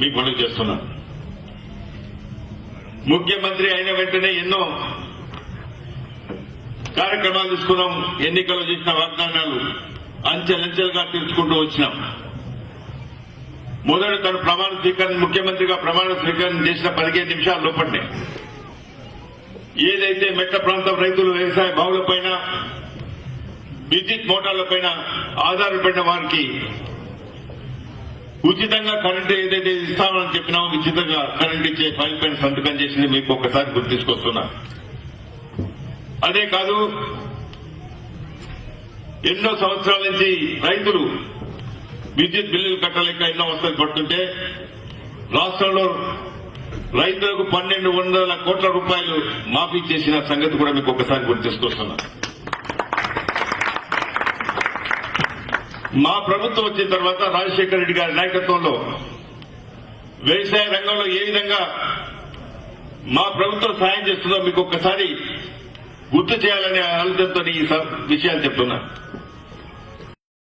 మీకు మనం చేస్తున్నాను ముఖ్యమంత్రి అయిన వెంటనే ఎన్నో కార్యక్రమాలు తీసుకున్నాం. ఎన్నికల్లో చేసిన వాగ్దానాలు అంచెలంచెలుగా తీర్చుకుంటూ వచ్చినాం. మొదట తను ప్రమాణ స్వీకరణ ముఖ్యమంత్రిగా ప్రమాణ స్వీకరణ చేసిన పదిహేను నిమిషాల లోపలనే. ఏదైతే మెట్ట ప్రాంతం రైతులు వ్యవసాయ బావులపైన విద్యుత్ మోటార్లపైన ఆధారపడిన వారికి ఉచితంగా కరెంటు ఏదైతే ఇస్తామని చెప్పినామో ఉచితంగా కరెంట్ ఇచ్చే ఫైల్ పైన సంతకం చేసింది మీకు ఒకసారి గుర్తు తీసుకొస్తున్నా. అదే కాదు ఎన్నో సంవత్సరాల నుంచి రైతులు విద్యుత్ బిల్లులు కట్టలేక ఎన్నో అవస్థలు పడుతుంటే రాష్ట్రంలో రైతులకు పన్నెండు వందల కోట్ల రూపాయలు మాఫీ చేసిన సంగతి కూడా మీకు ఒకసారి గుర్తు మా ప్రభుత్వం వచ్చిన తర్వాత రాజశేఖర రెడ్డి గారి నాయకత్వంలో వ్యవసాయ రంగంలో ఏ విధంగా మా ప్రభుత్వం సాయం చేస్తుందో మీకు ఒక్కసారి గుర్తు చేయాలనే ఆలోచనతో ఈ స- విషయాలు చెప్తున్నా.